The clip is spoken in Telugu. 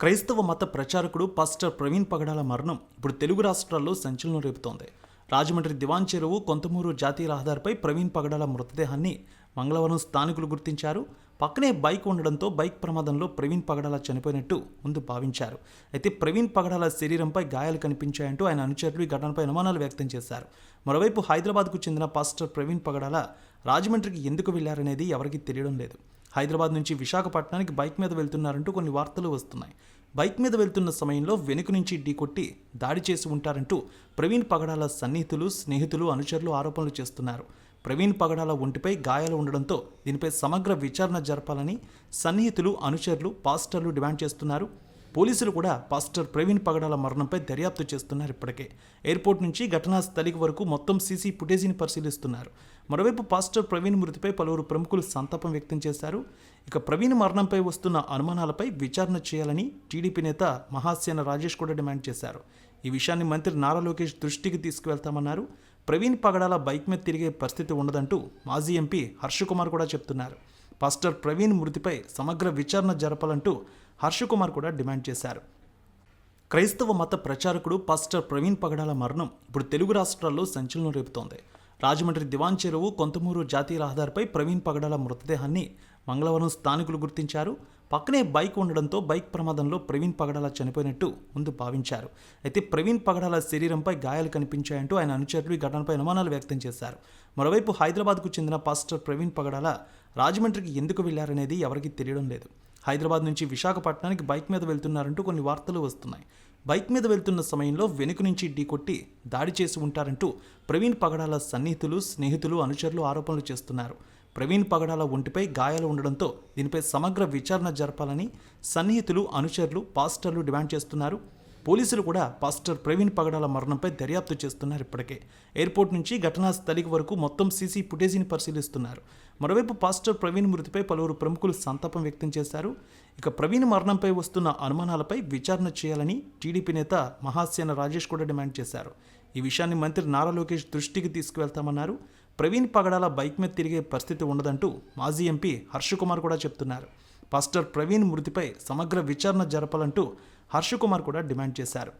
క్రైస్తవ మత ప్రచారకుడు పాస్టర్ ప్రవీణ్ పగడాల మరణం ఇప్పుడు తెలుగు రాష్ట్రాల్లో సంచలనం రేపుతోంది. రాజమండ్రి దివాన్ చెరువు కొంతమూరు జాతీయ రహదారిపై ప్రవీణ్ పగడాల మృతదేహాన్ని మంగళవారం స్థానికులు గుర్తించారు. పక్కనే బైక్ ఉండడంతో బైక్ ప్రమాదంలో ప్రవీణ్ పగడాల చనిపోయినట్టు ముందు భావించారు. అయితే ప్రవీణ్ పగడాల శరీరంపై గాయాలు కనిపించాయంటూ ఆయన అనుచరులు ఈ ఘటనపై అనుమానాలు వ్యక్తం చేశారు. మరోవైపు హైదరాబాద్కు చెందిన పాస్టర్ ప్రవీణ్ పగడాల రాజమండ్రికి ఎందుకు వెళ్ళారనేది ఎవరికీ తెలియడం లేదు. హైదరాబాద్ నుంచి విశాఖపట్నానికి బైక్ మీద వెళ్తున్నారంటూ కొన్ని వార్తలు వస్తున్నాయి. బైక్ మీద వెళ్తున్న సమయంలో వెనుక నుంచి ఢీకొట్టి దాడి చేసి ఉంటారంటూ ప్రవీణ్ పగడాల సన్నిహితులు స్నేహితులు అనుచరులు ఆరోపణలు చేస్తున్నారు. ప్రవీణ్ పగడాల ఒంటిపై గాయాలు ఉండడంతో దీనిపై సమగ్ర విచారణ జరపాలని సన్నిహితులు అనుచరులు పాస్టర్లు డిమాండ్ చేస్తున్నారు. పోలీసులు కూడా పాస్టర్ ప్రవీణ్ పగడాల మరణంపై దర్యాప్తు చేస్తున్నారు ఇప్పటికే. ఎయిర్పోర్ట్ నుంచి ఘటనా స్థలికి వరకు మొత్తం సీసీ ఫుటేజీని పరిశీలిస్తున్నారు. మరోవైపు పాస్టర్ ప్రవీణ్ మృతిపై పలువురు ప్రముఖులు సంతాపం వ్యక్తం చేశారు. ఇక ప్రవీణ్ మరణంపై వస్తున్న అనుమానాలపై విచారణ చేయాలని టీడీపీ నేత మహాసేన రాజేష్ కూడా డిమాండ్ చేశారు. ఈ విషయాన్ని మంత్రి నారా లోకేష్ దృష్టికి తీసుకువెళ్తామన్నారు. ప్రవీణ్ పగడాల బైక్ మీద తిరిగే పరిస్థితి ఉండదంటూ మాజీ ఎంపీ హర్షకుమార్ కూడా చెప్తున్నారు. పాస్టర్ ప్రవీణ్ మృతిపై సమగ్ర విచారణ జరపాలంటూ హర్షకుమార్ కూడా డిమాండ్ చేశారు. క్రైస్తవ మత ప్రచారకుడు పాస్టర్ ప్రవీణ్ పగడాల మరణం ఇప్పుడు తెలుగు రాష్ట్రాల్లో సంచలనం రేపుతోంది. రాజమండ్రి దివాన్ చెరువు కొంతమూరు జాతీయ రహదారిపై ప్రవీణ్ పగడాల మృతదేహాన్ని మంగళవారం స్థానికులు గుర్తించారు. పక్కనే బైక్ ఉండడంతో బైక్ ప్రమాదంలో ప్రవీణ్ పగడాల చనిపోయినట్టు ముందు భావించారు. అయితే ప్రవీణ్ పగడాల శరీరంపై గాయాలు కనిపించాయంటూ ఆయన అనుచరులు ఈ ఘటనపై అనుమానాలు వ్యక్తం చేశారు. మరోవైపు హైదరాబాద్కు చెందిన పాస్టర్ ప్రవీణ్ పగడాల రాజమండ్రికి ఎందుకు వెళ్ళారనేది ఎవరికీ తెలియడం లేదు. హైదరాబాద్ నుంచి విశాఖపట్నానికి బైక్ మీద వెళ్తున్నారంటూ కొన్ని వార్తలు వస్తున్నాయి. బైక్ మీద వెళ్తున్న సమయంలో వెనుక నుంచి ఢీకొట్టి దాడి చేసి ఉంటారంటూ ప్రవీణ్ పగడాల సన్నిహితులు స్నేహితులు అనుచరులు ఆరోపణలు చేస్తున్నారు. ప్రవీణ్ పగడాల ఒంటిపై గాయాలు ఉండడంతో దీనిపై సమగ్ర విచారణ జరపాలని సన్నిహితులు అనుచరులు పాస్టర్లు డిమాండ్ చేస్తున్నారు. పోలీసులు కూడా పాస్టర్ ప్రవీణ్ పగడాల మరణంపై దర్యాప్తు చేస్తున్నారు ఇప్పటికే. ఎయిర్పోర్ట్ నుంచి ఘటనా స్థలికి వరకు మొత్తం సీసీ ఫుటేజీని పరిశీలిస్తున్నారు. మరోవైపు పాస్టర్ ప్రవీణ్ మృతిపై పలువురు ప్రముఖులు సంతాపం వ్యక్తం చేశారు. ఇక ప్రవీణ్ మరణంపై వస్తున్న అనుమానాలపై విచారణ చేయాలని టీడీపీ నేత మహాసేన రాజేష్ కూడా డిమాండ్ చేశారు. ఈ విషయాన్ని మంత్రి నారా లోకేష్ దృష్టికి తీసుకువెళ్తామన్నారు. ప్రవీణ్ పగడాల బైక్ మీద తిరిగే పరిస్థితి ఉండదంటూ మాజీ ఎంపీ హర్షకుమార్ కూడా చెప్తున్నారు. పాస్టర్ ప్రవీణ్ మృతిపై సమగ్ర విచారణ జరపాలంటూ హర్షకుమార్ కూడా డిమాండ్ చేశారు.